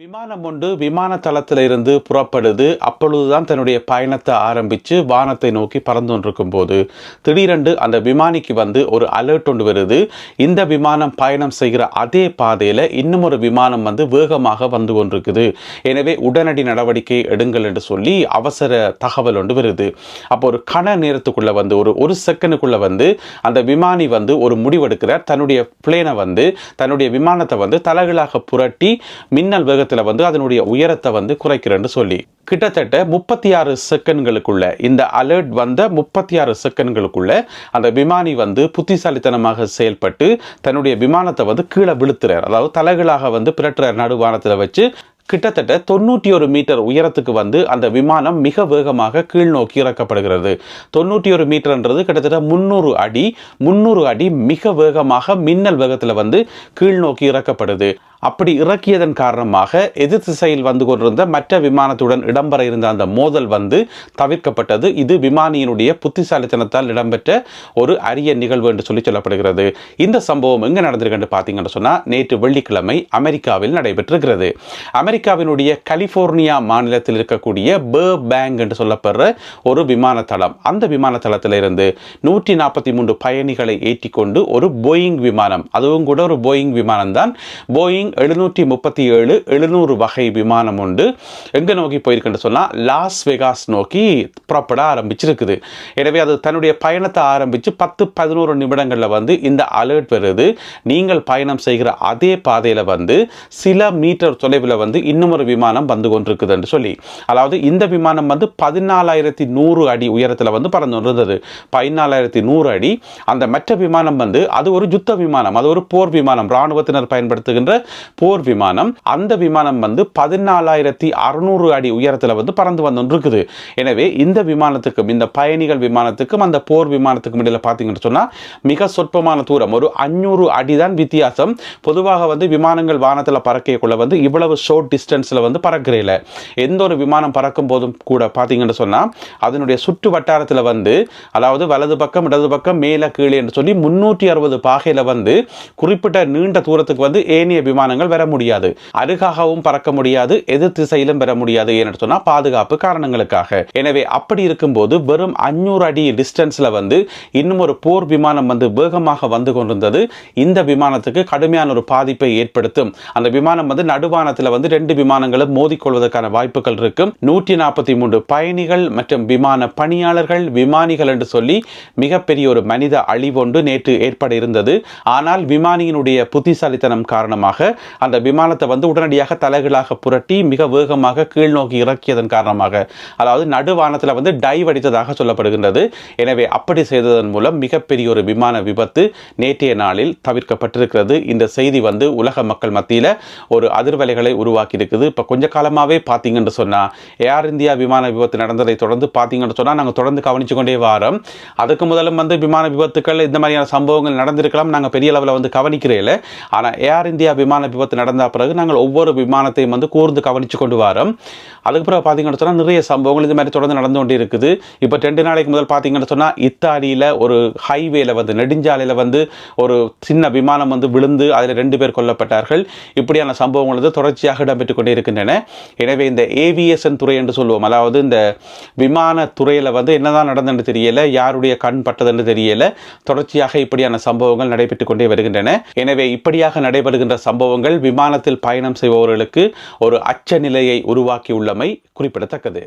விமானம் ஒன்று விமான தளத்தில் இருந்து புறப்படுது. அப்பொழுதுதான் தன்னுடைய பயணத்தை ஆரம்பித்து வானத்தை நோக்கி பறந்து கொண்டிருக்கும் போது திடீரென்று அந்த விமானிக்கு வந்து ஒரு அலர்ட் ஒன்று வருது. இந்த விமானம் பயணம் செய்கிற அதே பாதையில் இன்னும் ஒரு விமானம் வந்து வேகமாக வந்து கொண்டிருக்குது. எனவே உடனடி நடவடிக்கை எடுங்கள் என்று சொல்லி அவசர தகவல் ஒன்று வருது. அப்போ ஒரு கண நேரத்துக்குள்ளே வந்து ஒரு ஒரு செகண்டுக்குள்ளே வந்து அந்த விமானி வந்து ஒரு முடிவெடுக்கிறார். தன்னுடைய பிளேனை வந்து தன்னுடைய விமானத்தை வந்து தலைகளாக புரட்டி மின்னல் வேகத்தில் வந்து அதனுடைய உயரத்தை வந்து குறைக்கிறேன்னு சொல்லி. கிட்டத்தட்ட முப்பத்தி ஆறு செகண்ட்களுக்குள்ள இந்த அலர்ட் வந்த முப்பத்தி ஆறு செகண்ட்களுக்குள்ள அந்த விமானி வந்து புத்திசாலித்தனமாக செயல்பட்டு தன்னுடைய விமானத்தை வந்து கீழே விழுத்துறார். அதாவது தலைகளாக வந்து பிரட்டுறார் நடுவானத்தில் வச்சு. கிட்டத்தட்ட தொண்ணூற்றி ஒரு மீட்டர் உயரத்துக்கு வந்து அந்த விமானம் மிக வேகமாக கீழ் நோக்கி இறக்கப்படுகிறது. தொண்ணூற்றி ஒரு மீட்டர்ன்றது கிட்டத்தட்ட முந்நூறு அடி. முந்நூறு அடி மிக வேகமாக மின்னல் வேகத்தில் வந்து கீழ் நோக்கி இறக்கப்படுது. அப்படி இறக்கியதன் காரணமாக எதிர் திசையில் வந்து கொண்டிருந்த மற்ற விமானத்துடன் இடம்பெற இருந்த அந்த மோதல் வந்து தவிர்க்கப்பட்டது. இது விமானியினுடைய புத்திசாலித்தனத்தால் இடம்பெற்ற ஒரு அரிய நிகழ்வு என்று சொல்லி சொல்லப்படுகிறது. இந்த சம்பவம் எங்கே நடந்திருக்குன்னு பார்த்தீங்கன்னு சொன்னால் நேற்று வெள்ளிக்கிழமை அமெரிக்காவில் நடைபெற்றிருக்கிறது. அமெரிக்காவினுடைய கலிஃபோர்னியா மாநிலத்தில் இருக்கக்கூடிய பேர் பேங்க் என்று சொல்லப்படுற ஒரு விமான தளம் அந்த விமான இருந்து நூற்றி நாற்பத்தி மூன்று பயணிகளை ஏற்றிக்கொண்டு ஒரு போயிங் விமானம் அதுவும் கூட ஒரு போயிங் விமானம் தான் போயிங் எழுநூற்றி முப்பத்தி ஏழு எழுநூறு வகை விமானம் உண்டு. எங்கே நோக்கி போயிருக்குன்னு சொன்னால் லாஸ் வெகாஸ் நோக்கி புறப்பட ஆரம்பிச்சிருக்குது. எனவே அது தன்னுடைய பயணத்தை ஆரம்பித்து பத்து பதினோரு நிமிடங்களில் வந்து இந்த அலர்ட் வருது. நீங்கள் பயணம் செய்கிற அதே பாதையில் வந்து சில மீட்டர் தொலைவில் வந்து இன்னும் ஒரு விமானம் வந்து கொண்டிருக்குதுன்னு சொல்லி. அதாவது இந்த விமானம் வந்து பதினாலாயிரத்தி நூறு அடி உயரத்தில் வந்து பறந்து கொண்டிருந்தது. பதினாலாயிரத்தி நூறு அடி. அந்த மற்ற விமானம் வந்து அது ஒரு யுத்த விமானம் அது ஒரு போர் விமானம் இராணுவத்தினர் பயன்படுத்துகின்ற போர் விமானம். அந்த விமானம் வந்து பதினாலாயிரத்தி அறுநூறு அடி உயரத்தில் வந்து பறந்து வந்துருக்குது எனவே இந்த விமானத்துக்கும் இந்த பயணிகள் விமானத்துக்கும் அந்த போர் விமானத்துக்கும் இடையில் பார்த்தீங்கன்னு சொன்னால் மிக சொற்பமான தூரம். ஒரு அஞ்சூறு அடி தான் வித்தியாசம். பொதுவாக வந்து விமானங்கள் வானத்தில் பறக்கக்குள்ள வந்து இவ்வளவு ஷோர்ட் டிஸ்டன்ஸில் வந்து பறக்கிறேல. எந்த ஒரு விமானம் பறக்கும் போதும் கூட பார்த்தீங்கன்னு சொன்னால் அதனுடைய சுற்று வட்டாரத்தில் வந்து அதாவது வலது பக்கம் இடது பக்கம் மேலே கீழே என்று சொல்லி முன்னூற்றி அறுபது பாகையில் வந்து குறிப்பிட்ட நீண்ட தூரத்துக்கு வந்து ஏனைய விமானம் விமானங்கள் வர முடியாது. அருகாகவும் பறக்க முடியாது. எதிர் திசையிலும் பெற முடியாது என்று சொன்னால் பாதுகாப்பு காரணங்களுக்காக. எனவே அப்படி இருக்கும்போது வெறும் அஞ்சூறு அடி டிஸ்டன்ஸில் வந்து இன்னும் ஒரு போர் விமானம் வந்து வேகமாக வந்து கொண்டிருந்தது. இந்த விமானத்துக்கு கடுமையான ஒரு பாதிப்பை ஏற்படுத்தும். அந்த விமானம் வந்து நடுவானத்தில் வந்து ரெண்டு விமானங்களும் மோதிக்கொள்வதற்கான வாய்ப்புகள் இருக்கும். நூற்றி நாற்பத்தி மூன்று பயணிகள் மற்றும் விமான பணியாளர்கள் விமானிகள் என்று சொல்லி மிகப்பெரிய ஒரு மனித அழிவொன்று நேற்று ஏற்பட இருந்தது. ஆனால் விமானியினுடைய புத்திசாலித்தனம் காரணமாக அந்த விமானத்தை வந்து உடனடியாக தலைகளாக புரட்டி மிக வேகமாக கீழ் நோக்கி இறக்கியதன் காரணமாக அதாவது நடுவானத்தில் வந்து டைவ் அடித்ததாக சொல்லப்படுகின்றது. எனவே அப்படி செய்ததன் மூலம் மிகப்பெரிய ஒரு விமான விபத்து நேற்றைய நாளில் தவிர்க்கப்பட்டிருக்கிறது. இந்த செய்தி வந்து உலக மக்கள் மத்தியில் ஒரு அதிர்வலைகளை உருவாக்கி இருக்குது இப்போ கொஞ்ச காலமாகவே பார்த்தீங்கன்னு சொன்னால் ஏர் இந்தியா விமான விபத்து நடந்ததை தொடர்ந்து பார்த்தீங்கன்னு சொன்னால் நாங்கள் தொடர்ந்து கவனித்து கொண்டே வாரோம். அதுக்கு முதலும் வந்து விமான விபத்துக்கள் இந்த மாதிரியான சம்பவங்கள் நடந்திருக்கலாம். நாங்கள் பெரிய அளவில் வந்து கவனிக்கிறேன் ஆனால் ஏர் இந்தியா விமான விபத்து நடந்த பிறகு நாங்கள் ஒவ்வொரு விமானத்தையும் வந்து கூர்ந்து கவனித்து கொண்டு வரோம். அதுக்கு பிறகு பார்த்தீங்கன்னு சொன்னால் நிறைய சம்பவங்கள் இது மாதிரி தொடர்ந்து நடந்து கொண்டு இருக்குது இப்போ ரெண்டு நாளைக்கு முதல் பார்த்தீங்கன்னு சொன்னால் இத்தாலியில் ஒரு ஹைவேல வந்து நெடுஞ்சாலையில் வந்து ஒரு சின்ன விமானம் வந்து விழுந்து அதில் ரெண்டு பேர் கொல்லப்பட்டார்கள். இப்படியான சம்பவங்கள் வந்து தொடர்ச்சியாக இடம்பெற்றுக் கொண்டே இருக்கின்றன எனவே இந்த ஏவியேஷன் துறை என்று சொல்லுவோம் அதாவது இந்த விமான துறையில் வந்து என்னதான் நடந்ததுன்னு தெரியல யாருடைய கண் பட்டதுன்னு தெரியல தொடர்ச்சியாக இப்படியான சம்பவங்கள் நடைபெற்றுக் கொண்டே வருகின்றன. எனவே இப்படியாக நடைபெறுகின்ற சம்பவங்கள் விமானத்தில் பயணம் செய்பவர்களுக்கு ஒரு அச்ச நிலையை உருவாக்கியுள்ளமை குறிப்பிடத்தக்கது.